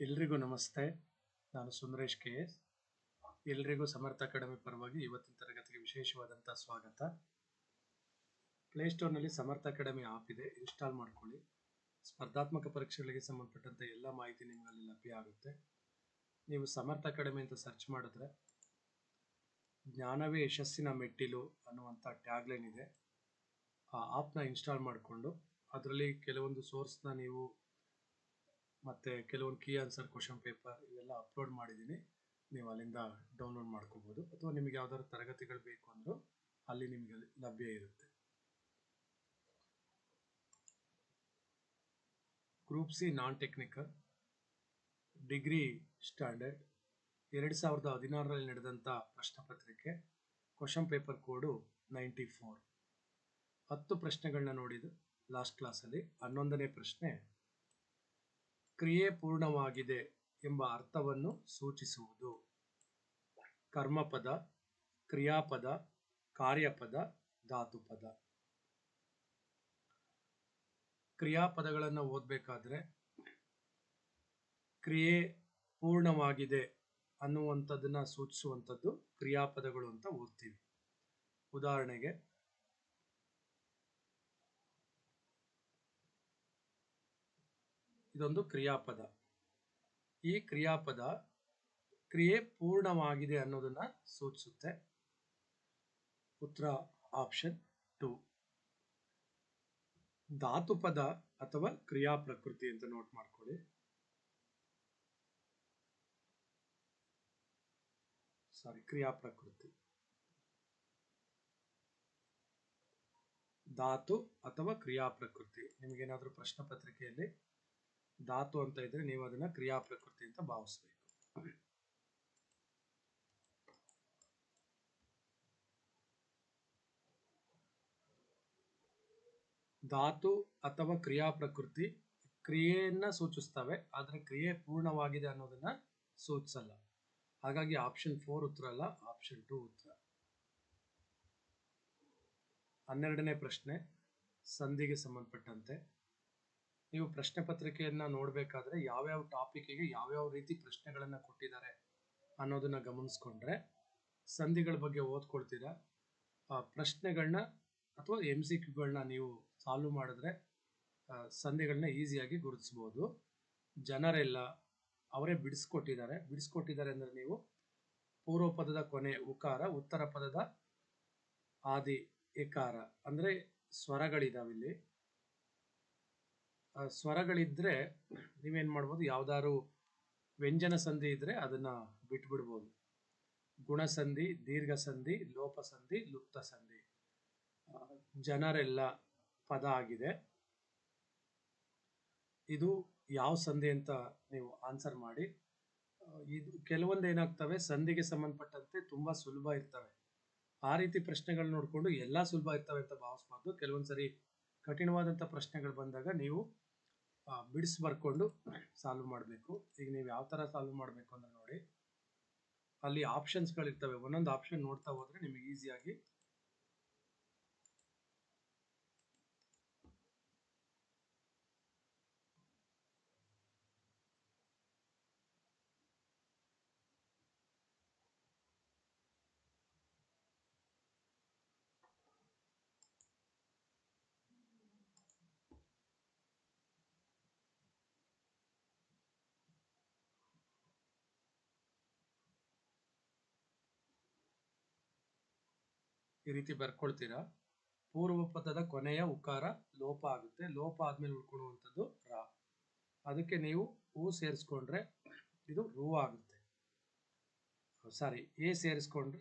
ಎಲ್ರಿಗೂ ನಮಸ್ತೆ. ನಾನು ಸುಂದರೇಶ್ ಕೆ ಎಸ್. ಎಲ್ರಿಗೂ ಸಮರ್ಥ ಅಕಾಡೆಮಿ ಪರವಾಗಿ ಇವತ್ತಿನ ತರಗತಿಗೆ ವಿಶೇಷವಾದಂಥ ಸ್ವಾಗತ. ಪ್ಲೇಸ್ಟೋರ್ನಲ್ಲಿ ಸಮರ್ಥ ಅಕಾಡೆಮಿ ಆಪ್ ಇದೆ. ಇನ್ಸ್ಟಾಲ್ ಮಾಡ್ಕೊಳ್ಳಿ. ಸ್ಪರ್ಧಾತ್ಮಕ ಪರೀಕ್ಷೆಗಳಿಗೆ ಸಂಬಂಧಪಟ್ಟಂಥ ಎಲ್ಲ ಮಾಹಿತಿ ನಿಮ್ಮಲ್ಲಿ ಲಭ್ಯ ಆಗುತ್ತೆ. ನೀವು ಸಮರ್ಥ ಅಕಾಡೆಮಿ ಅಂತ ಸರ್ಚ್ ಮಾಡಿದ್ರೆ ಜ್ಞಾನವೇ ಯಶಸ್ಸಿನ ಮೆಟ್ಟಿಲು ಅನ್ನುವಂಥ ಟ್ಯಾಗ್ಲೈನ್ ಇದೆ. ಆ ಆಪ್ನ ಇನ್ಸ್ಟಾಲ್ ಮಾಡಿಕೊಂಡು, ಅದರಲ್ಲಿ ಕೆಲವೊಂದು ಸೋರ್ಸ್ನ ನೀವು ಮತ್ತು ಕೆಲವೊಂದು ಕೀ ಆನ್ಸರ್ ಕ್ವಶನ್ ಪೇಪರ್ ಇವೆಲ್ಲ ಅಪ್ಲೋಡ್ ಮಾಡಿದ್ದೀನಿ. ನೀವು ಅಲ್ಲಿಂದ ಡೌನ್ಲೋಡ್ ಮಾಡ್ಕೋಬೋದು. ಅಥವಾ ನಿಮಗೆ ಯಾವ್ದಾದ್ರು ತರಗತಿಗಳು ಬೇಕು ಅಂದರೂ ಅಲ್ಲಿ ನಿಮಗೆ ಲಭ್ಯ ಇರುತ್ತೆ. Group C non technical degree standard ಎರಡು ಸಾವಿರದ ಹದಿನಾರರಲ್ಲಿ ನಡೆದಂಥ ಪ್ರಶ್ನೆ ಪತ್ರಿಕೆ question paper code ninety four ಹತ್ತು ಪ್ರಶ್ನೆಗಳನ್ನ ನೋಡಿದ್ದು ಲಾಸ್ಟ್ ಕ್ಲಾಸಲ್ಲಿ ಹನ್ನೊಂದನೇ ಪ್ರಶ್ನೆ ಕ್ರಿಯೆ ಪೂರ್ಣವಾಗಿದೆ ಎಂಬ ಅರ್ಥವನ್ನು ಸೂಚಿಸುವುದು. ಕರ್ಮಪದ, ಕ್ರಿಯಾಪದ, ಕಾರ್ಯಪದ, ಧಾತುಪದ. ಕ್ರಿಯಾಪದಗಳನ್ನು ಓದಬೇಕಾದ್ರೆ ಕ್ರಿಯೆ ಪೂರ್ಣವಾಗಿದೆ ಅನ್ನುವಂಥದ್ದನ್ನ ಸೂಚಿಸುವಂಥದ್ದು ಕ್ರಿಯಾಪದಗಳು ಅಂತ ಓದ್ತೀವಿ. ಉದಾಹರಣೆಗೆ ಇದೊಂದು ಕ್ರಿಯಾಪದ. ಈ ಕ್ರಿಯಾಪದ ಕ್ರಿಯೆ ಪೂರ್ಣವಾಗಿದೆ ಅನ್ನೋದನ್ನ ಸೂಚಿಸುತ್ತೆ. ಉತ್ತರ ಆಪ್ಷನ್ ಟು. ಧಾತುಪದ ಅಥವಾ ಕ್ರಿಯಾ ಪ್ರಕೃತಿ ಅಂತ ನೋಟ್ ಮಾಡ್ಕೊಳ್ಳಿ. ಸಾರಿ ಕ್ರಿಯಾ ಪ್ರಕೃತಿ ಧಾತು ಅಥವಾ ಕ್ರಿಯಾ ಪ್ರಕೃತಿ ನಿಮಗೇನಾದರೂ ಪ್ರಶ್ನೆ ಪತ್ರಿಕೆಯಲ್ಲಿ ಧಾತು ಅಂತ ಇದ್ರೆ ನೀವು ಅದನ್ನ ಕ್ರಿಯಾ ಪ್ರಕೃತಿ ಅಂತ ಭಾವಿಸ್ಬೇಕು. ಧಾತು ಅಥವಾ ಕ್ರಿಯಾ ಪ್ರಕೃತಿ ಕ್ರಿಯೆಯನ್ನ ಸೂಚಿಸ್ತವೆ, ಆದ್ರೆ ಕ್ರಿಯೆ ಪೂರ್ಣವಾಗಿದೆ ಅನ್ನೋದನ್ನ ಸೂಚಿಸಲ್ಲ. ಹಾಗಾಗಿ ಆಪ್ಷನ್ ಫೋರ್ ಉತ್ತರ ಅಲ್ಲ ಆಪ್ಷನ್ ಟು ಉತ್ತರ. ಹನ್ನೆರಡನೇ ಪ್ರಶ್ನೆ, ಸಂಧಿಗೆ ಸಂಬಂಧಪಟ್ಟಂತೆ. ನೀವು ಪ್ರಶ್ನೆ ಪತ್ರಿಕೆಯನ್ನ ನೋಡಬೇಕಾದ್ರೆ ಯಾವ್ಯಾವ ಟಾಪಿಕ್ಗೆ ಯಾವ್ಯಾವ ರೀತಿ ಪ್ರಶ್ನೆಗಳನ್ನ ಕೊಟ್ಟಿದ್ದಾರೆ ಅನ್ನೋದನ್ನ ಗಮನಿಸ್ಕೊಂಡ್ರೆ ಸಂಧಿಗಳ ಬಗ್ಗೆ ಓದ್ಕೊಳ್ತೀರಾ? ಪ್ರಶ್ನೆಗಳನ್ನ ಅಥವಾ ಎಂ ಸಿ ಕ್ಯೂಗಳನ್ನ ನೀವು ಸಾಲ್ವ್ ಮಾಡಿದ್ರೆ ಸಂಧಿಗಳನ್ನ ಈಸಿಯಾಗಿ ಗುರುತಿಸ್ಬೋದು. ಜನರೆಲ್ಲ ಅವರೇ ಬಿಡಿಸ್ಕೊಟ್ಟಿದ್ದಾರೆ. ಬಿಡಿಸ್ಕೊಟ್ಟಿದ್ದಾರೆ ಅಂದ್ರೆ ನೀವು ಪೂರ್ವ ಪದದ ಕೊನೆ ಉಕಾರ, ಉತ್ತರ ಪದದ ಆದಿ ಎಕಾರ ಅಂದ್ರೆ ಸ್ವರಗಳಿದಾವೆ ಇಲ್ಲಿ ನೀವೇನು ಮಾಡ್ಬೋದು, ಯಾವ್ದಾದ್ರು ವ್ಯಂಜನ ಸಂಧಿ ಇದ್ರೆ ಅದನ್ನ ಬಿಟ್ಬಿಡ್ಬೋದು. ಗುಣಸಂಧಿ ದೀರ್ಘ ಸಂಧಿ, ಲೋಪ ಸಂಧಿ, ಲುಪ್ತ ಸಂಧಿ. ಜನರೆಲ್ಲ ಪದ ಆಗಿದೆ. ಇದು ಯಾವ ಸಂಧಿ ಅಂತ ನೀವು ಆನ್ಸರ್ ಮಾಡಿ. ಇದು ಕೆಲವೊಂದು ಏನಾಗ್ತವೆ, ಸಂಧಿಗೆ ಸಂಬಂಧಪಟ್ಟಂತೆ ತುಂಬಾ ಸುಲಭ ಇರ್ತವೆ. ಆ ರೀತಿ ಪ್ರಶ್ನೆಗಳು ನೋಡಿಕೊಂಡು ಎಲ್ಲ ಸುಲಭ ಇರ್ತವೆ ಅಂತ ಭಾವಿಸ್ಬಾರ್ದು. ಕೆಲವೊಂದ್ಸರಿ ಕಠಿಣವಾದಂಥ ಪ್ರಶ್ನೆಗಳು ಬಂದಾಗ ನೀವು ಬಿಡಿಸಿ ಬರ್ಕೊಂಡು ಸಾಲ್ವ್ ಮಾಡಬೇಕು. ಈಗ ನೀವು ಯಾವ ಥರ ಸಾಲ್ವ್ ಮಾಡಬೇಕು ಅಂತ ನೋಡಿ, ಅಲ್ಲಿ ಆಪ್ಷನ್ಸ್ಗಳಿರ್ತವೆ ಒಂದೊಂದು ಆಪ್ಷನ್ ನೋಡ್ತಾ ಹೋದರೆ ನಿಮಗೆ ಈಸಿಯಾಗಿ ಈ ರೀತಿ ಬರ್ಕೊಳ್ತೀರಾ? ಪೂರ್ವ ಪದದ ಕೊನೆಯ ಉಕಾರ ಲೋಪ ಆಗುತ್ತೆ. ಲೋಪ ಆದ್ಮೇಲೆ ಉಳ್ಕೊಳ್ಳುವಂಥದ್ದು ರಾ. ಅದಕ್ಕೆ ನೀವು ಹೂ ಸೇರಿಸ್ಕೊಂಡ್ರೆ ಇದು ರೂ ಆಗುತ್ತೆ. ಸಾರಿ ಎ ಸೇರಿಸ್ಕೊಂಡ್ರೆ,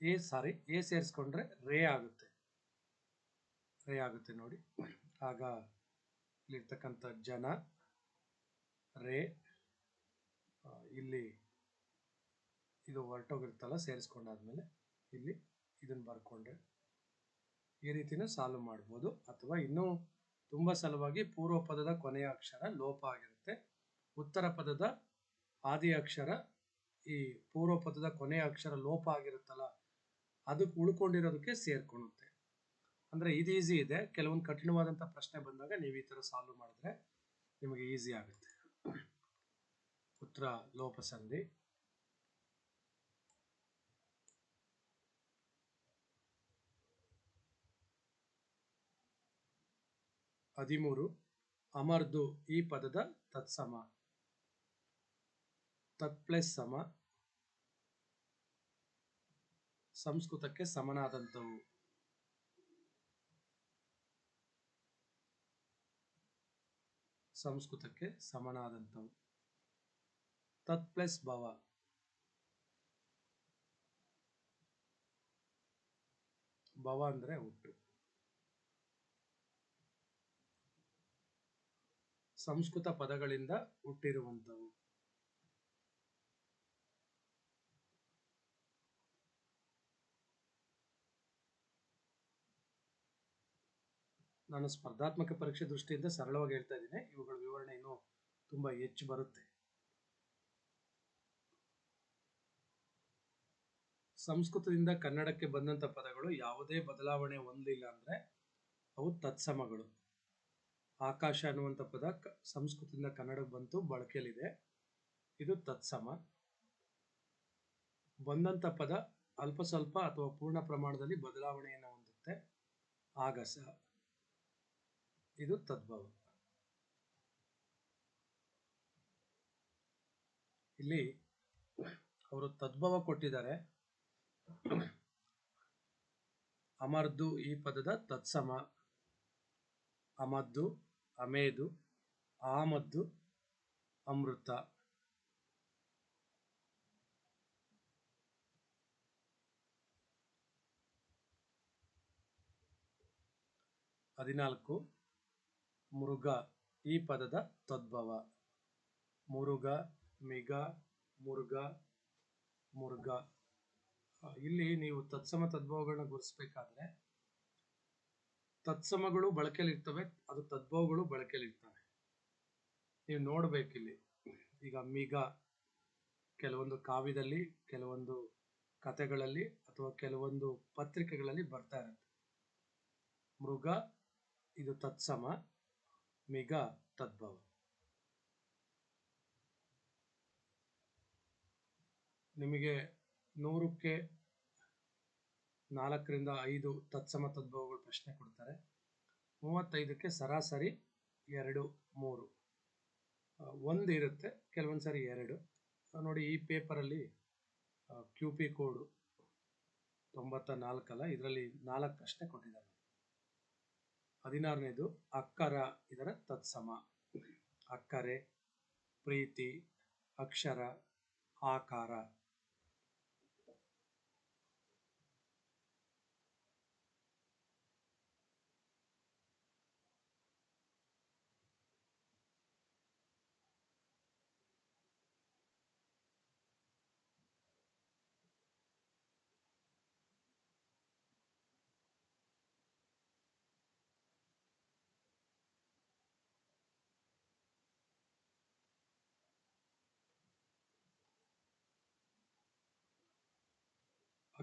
ಎ ಸಾರಿ ಎ ಸೇರಿಸ್ಕೊಂಡ್ರೆ ರೇ ಆಗುತ್ತೆ. ರೇ ಆಗುತ್ತೆ ನೋಡಿ. ಆಗ ಇಲ್ಲಿರ್ತಕ್ಕಂಥ ಜನ, ರೇ ಇಲ್ಲಿ ಇದು ಹೊರಟೋಗಿರ್ತಲ್ಲ ಸೇರಿಸ್ಕೊಂಡಾದ್ಮೇಲೆ ಇಲ್ಲಿ ಇದನ್ನ ಬರ್ಕೊಂಡ್ರೆ ಈ ರೀತಿನೂ ಸಾಲ್ವ್ ಮಾಡ್ಬೋದು. ಅಥವಾ ಇನ್ನೂ ತುಂಬ ಸಲುವಾಗಿ ಪೂರ್ವ ಪದದ ಕೊನೆಯ ಅಕ್ಷರ ಲೋಪ ಆಗಿರುತ್ತೆ. ಉತ್ತರ ಪದದ ಆದಿ ಅಕ್ಷರ, ಈ ಪೂರ್ವ ಪದದ ಕೊನೆಯ ಅಕ್ಷರ ಲೋಪ ಆಗಿರುತ್ತಲ್ಲ ಅದಕ್ಕೆ ಉಳ್ಕೊಂಡಿರೋದಕ್ಕೆ ಸೇರ್ಕೊಳ್ಳುತ್ತೆ ಅಂದ್ರೆ ಇದು ಈಸಿ ಇದೆ. ಕೆಲವೊಂದು ಕಠಿಣವಾದಂಥ ಪ್ರಶ್ನೆ ಬಂದಾಗ ನೀವು ಈ ಥರ ಸಾಲ್ವ್ ಮಾಡಿದ್ರೆ ನಿಮಗೆ ಈಸಿ ಆಗುತ್ತೆ. ಉತ್ತರ ಲೋಪಸಂಧಿ ಹದಿಮೂರು ಅಮರ್ದು ಈ ಪದದ ತತ್ಸಮ. ತತ್ ಪ್ಲಸ್ ಸಮ. ಸಂಸ್ಕೃತಕ್ಕೆ ಸಮನಾದಂಥವು. ಸಂಸ್ಕೃತಕ್ಕೆ ಸಮನಾದಂಥವು. ತತ್ ಪ್ಲಸ್ ಭವ. ಭವ ಅಂದ್ರೆ ಹುಟ್ಟು. ಸಂಸ್ಕೃತ ಪದಗಳಿಂದ ಹುಟ್ಟಿರುವಂಥವು. ನಾನು ಸ್ಪರ್ಧಾತ್ಮಕ ಪರೀಕ್ಷೆ ದೃಷ್ಟಿಯಿಂದ ಸರಳವಾಗಿ ಹೇಳ್ತಾ ಇದ್ದೀನಿ. ಇವುಗಳ ವಿವರಣೆ ಇನ್ನೂ ತುಂಬಾ ಹೆಚ್ಚು ಬರುತ್ತೆ. ಸಂಸ್ಕೃತದಿಂದ ಕನ್ನಡಕ್ಕೆ ಬಂದಂತ ಪದಗಳು ಯಾವುದೇ ಬದಲಾವಣೆ ಹೊಂದಿಲ್ಲ ಅಂದ್ರೆ ಅವು ತತ್ಸಮಗಳು. ಆಕಾಶ ಅನ್ನುವಂಥ ಪದ ಸಂಸ್ಕೃತದಿಂದ ಕನ್ನಡಕ್ಕೆ ಬಂತು, ಬಳಕೆಯಲ್ಲಿದೆ. ಇದು ತತ್ಸಮ. ಬಂದಂಥ ಪದ ಅಲ್ಪ ಸ್ವಲ್ಪ ಅಥವಾ ಪೂರ್ಣ ಪ್ರಮಾಣದಲ್ಲಿ ಬದಲಾವಣೆಯನ್ನು ಹೊಂದುತ್ತೆ. ಆಗಸ ಇದು ತದ್ಭವ. ಇಲ್ಲಿ ಅವರು ತದ್ಭವ ಕೊಟ್ಟಿದ್ದಾರೆ. ಅಮರ್ದು ಈ ಪದದ ತತ್ಸಮ. ಅಮದ್ದು ಅಮೇದು, ಆಮದ್ದು, ಅಮೃತ. ಹದಿನಾಲ್ಕು ಮುರುಗ ಈ ಪದದ ತದ್ಭವ. ಮುರುಘ ಮಿಗ ಮುರುಗ ಮುರುಘ ಇಲ್ಲಿ ನೀವು ತತ್ಸಮ ತದ್ಭವಗಳನ್ನ ಗುರುತಿಸಬೇಕಾದ್ರೆ ತತ್ಸಮಗಳು ಬಳಕೆಯಲ್ಲಿರ್ತವೆ, ಅದು ತದ್ಭವಗಳು ಬಳಕೆಯಲ್ಲಿರ್ತವೆ. ನೀವು ನೋಡ್ಬೇಕಿಲ್ಲಿ. ಈಗ ಮೀಗ ಕೆಲವೊಂದು ಕಾವ್ಯದಲ್ಲಿ, ಕೆಲವೊಂದು ಕಥೆಗಳಲ್ಲಿ ಅಥವಾ ಕೆಲವೊಂದು ಪತ್ರಿಕೆಗಳಲ್ಲಿ ಬರ್ತಾ ಇರುತ್ತೆ. ಮೃಗ, ಇದು ತತ್ಸಮ, ಮಿಗ ತದ್ಭವ. ನಿಮಗೆ ನೂರಕ್ಕೆ ನಾಲ್ಕರಿಂದ ಐದು ತತ್ಸಮ ತದ್ಭವಗಳು ಪ್ರಶ್ನೆ ಕೊಡ್ತಾರೆ. ಮೂವತ್ತೈದಕ್ಕೆ ಸರಾಸರಿ ಎರಡು, ಮೂರು. ಒಂದು ಇರುತ್ತೆ ಕೆಲವೊಂದು ಸಾರಿ ಎರಡು ನೋಡಿ, ಈ ಪೇಪರಲ್ಲಿ ಕ್ಯೂ ಪಿ ಕೋಡು ತೊಂಬತ್ತ ನಾಲ್ಕಲ್ಲ ಇದರಲ್ಲಿ ನಾಲ್ಕು ಪ್ರಶ್ನೆ ಕೊಟ್ಟಿದ್ದಾರೆ. ಹದಿನಾರನೇದು, ಅಕ್ಕರ ಇದರ ತತ್ಸಮ. ಅಕ್ಕರೆ, ಪ್ರೀತಿ, ಅಕ್ಷರ, ಆಕಾರ.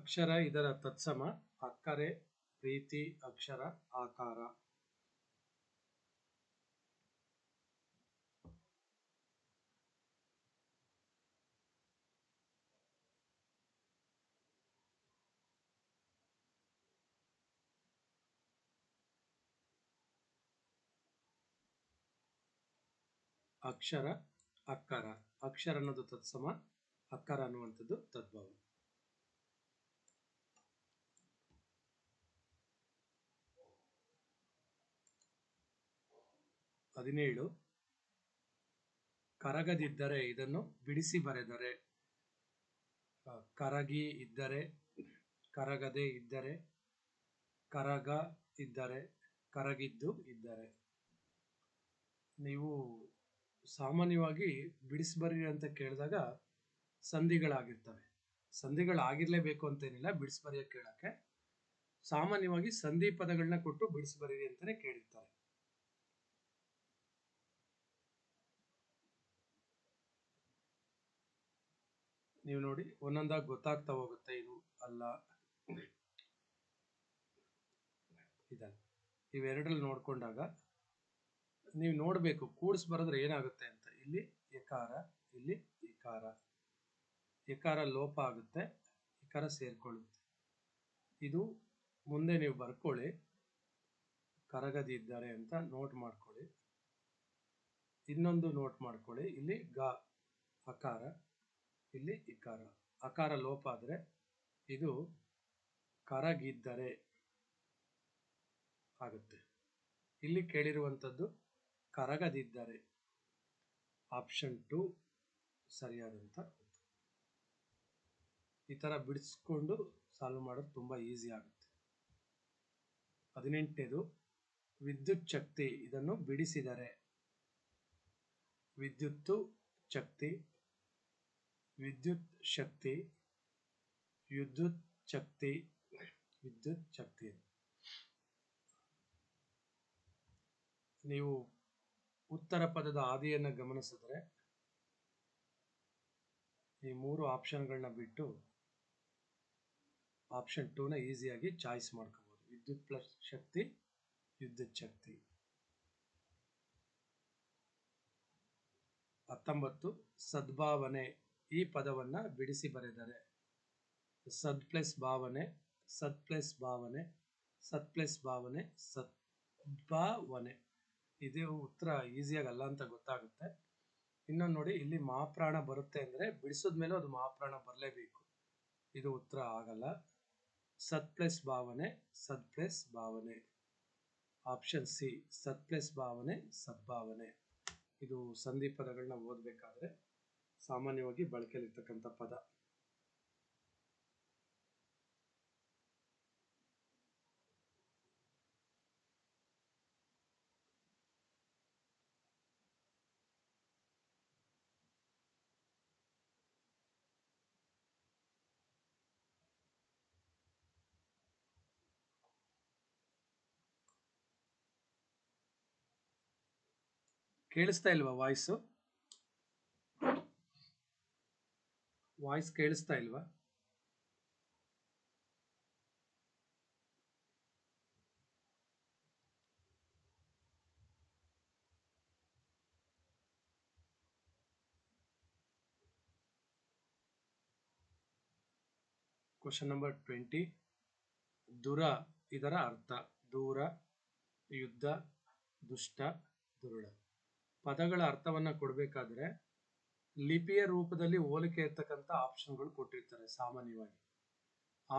ಅಕ್ಷರ ಇದರ ತತ್ಸಮ, ಅಕ್ಕರೆ, ಪ್ರೀತಿ, ಅಕ್ಷರ, ಆಕಾರ. ಅಕ್ಷರ, ಅಕ್ಕರ. ಅಕ್ಷರ ಅನ್ನೋದು ತತ್ಸಮ, ಅಕ್ಕರ ಅನ್ನುವಂಥದ್ದು ತದ್ಭವ ಹದಿನೇಳು. ಕರಗದಿದ್ದರೆ ಇದನ್ನು ಬಿಡಿಸಿ ಬರೆದರೆ. ಕರಗಿ ಇದ್ದರೆ, ಕರಗದೆ ಇದ್ದರೆ, ಕರಗ ಇದ್ದರೆ, ಕರಗಿದ್ದು ಇದ್ದರೆ. ನೀವು ಸಾಮಾನ್ಯವಾಗಿ ಬಿಡಿಸಿಬರಿ ಅಂತ ಕೇಳಿದಾಗ ಸಂಧಿಗಳಾಗಿರ್ತವೆ. ಸಂಧಿಗಳಾಗಿರ್ಲೇಬೇಕು ಅಂತೇನಿಲ್ಲ ಬಿಡಿಸ್ಬರಿಯ ಕೇಳಕ್ಕೆ. ಸಾಮಾನ್ಯವಾಗಿ ಸಂಧಿ ಪದಗಳನ್ನ ಕೊಟ್ಟು ಬಿಡಿಸಿಬರಿ ಅಂತಾನೆ ಕೇಳಿರ್ತಾರೆ. ನೀವು ನೋಡಿ, ಒಂದೊಂದಾಗಿ ಗೊತ್ತಾಗ್ತಾ ಹೋಗುತ್ತೆ ಇದು ಅಲ್ಲ. ಇದಲ್ಲ ಇವೆರಡರಲ್ಲಿ ನೋಡ್ಕೊಂಡಾಗ ನೀವು ನೋಡಬೇಕು, ಕೂಡಿಸ್ ಬರೆದ್ರೆ ಏನಾಗುತ್ತೆ ಅಂತ. ಇಲ್ಲಿ ಎಕಾರ ಇಲ್ಲಿ ಎಕಾರ ಎಕಾರ ಲೋಪ ಆಗುತ್ತೆ ಎಕಾರ ಸೇರ್ಕೊಳ್ಳುತ್ತೆ. ಇದು ಮುಂದೆ ನೀವು ಬರ್ಕೊಳ್ಳಿ ಕರಗದಿದ್ದಾರೆ ಅಂತ ನೋಟ್ ಮಾಡ್ಕೊಳ್ಳಿ. ಇನ್ನೊಂದು ನೋಟ್ ಮಾಡ್ಕೊಳ್ಳಿ, ಇಲ್ಲಿ ಗ, ಅಕಾರ. ಇಲ್ಲಿ ಇಕಾರ ಅಕಾರ ಲೋಪ ಆದರೆ ಇದು ಕರಗಿದ್ದರೆ ಆಗುತ್ತೆ. ಇಲ್ಲಿ ಕೇಳಿರುವಂಥದ್ದು ಕರಗದಿದ್ದರೆ. ಆಪ್ಷನ್ ಟು ಸರಿಯಾದಂಥ. ಈ ಥರ ಬಿಡಿಸ್ಕೊಂಡು ಸಾಲ್ವ್ ಮಾಡೋದು ತುಂಬ ಈಸಿ ಆಗುತ್ತೆ. ಹದಿನೆಂಟನೇದು ವಿದ್ಯುತ್ ಶಕ್ತಿ ಇದನ್ನು ಬಿಡಿಸಿದರೆ. ವಿದ್ಯುತ್ತು ಶಕ್ತಿ ವಿದ್ಯುತ್ ಶಕ್ತಿ ವಿದ್ಯುತ್ ಶಕ್ತಿ ವಿದ್ಯುತ್ ಶಕ್ತಿ. ನೀವು ಉತ್ತರ ಪದದ ಆದಿಯನ್ನು ಗಮನಿಸಿದ್ರೆ ಈ ಮೂರು ಆಪ್ಷನ್ಗಳನ್ನ ಬಿಟ್ಟು ಆಪ್ಷನ್ ಟೂನ ಈಸಿಯಾಗಿ ಚಾಯ್ಸ್ ಮಾಡ್ಕೋಬಹುದು ವಿದ್ಯುತ್ ಪ್ಲಸ್ ಶಕ್ತಿ, ವಿದ್ಯುತ್ ಶಕ್ತಿ. ಹತ್ತೊಂಬತ್ತು ಸದ್ಭಾವನೆ ಈ ಪದವನ್ನ ಬಿಡಿಸಿ ಬರೆದರೆ. ಸದ್ ಪ್ಲಸ್ ಭಾವನೆ, ಸತ್ ಪ್ಲಸ್ ಭಾವನೆ, ಸತ್ ಪ್ಲಸ್ ಭಾವನೆ ಸದ್ಭಾವನೆ ಇದು ಉತ್ತರ ಈಸಿಯಾಗಿ ಅಲ್ಲ ಅಂತ ಗೊತ್ತಾಗುತ್ತೆ. ಇನ್ನೊಂದು ನೋಡಿ, ಇಲ್ಲಿ ಮಹಾಪ್ರಾಣ ಬರುತ್ತೆ ಅಂದ್ರೆ ಬಿಡಿಸಿದ ಮೇಲೆ ಅದು ಮಹಾಪ್ರಾಣ ಬರಲೇಬೇಕು. ಇದು ಉತ್ತರ ಆಗಲ್ಲ. ಸತ್ ಪ್ಲಸ್ ಭಾವನೆ ಸದ್ ಪ್ಲಸ್ ಭಾವನೆ. ಆಪ್ಷನ್ ಸಿ, ಸತ್ ಪ್ಲಸ್ ಭಾವನೆ ಸದ್ಭಾವನೆ ಇದು ಸಂಧಿ ಪದಗಳನ್ನ ಓದಬೇಕಾದ್ರೆ ಸಾಮಾನ್ಯವಾಗಿ ಬಳಕೆಯಲ್ಲಿರ್ತಕ್ಕಂಥ ಪದ. ಕೇಳಿಸ್ತಾ ಇಲ್ವಾ ವಾಯ್ಸು ವಾಯ್ಸ್ ಕೇಳಿಸ್ತಾ ಇಲ್ವಾ? ಕ್ವಶನ್ ನಂಬರ್ ಟ್ವೆಂಟಿ ದುರ ಇದರ ಅರ್ಥ. ದೂರ, ಯುದ್ಧ, ದುಷ್ಟ, ದುರುಳ. ಪದಗಳ ಅರ್ಥವನ್ನ ಕೊಡಬೇಕಾದ್ರೆ ಲಿಪಿಯ ರೂಪದಲ್ಲಿ ಹೋಲಿಕೆ ಇರ್ತಕ್ಕಂಥ ಆಪ್ಷನ್ಗಳು ಕೊಟ್ಟಿರ್ತಾರೆ ಸಾಮಾನ್ಯವಾಗಿ.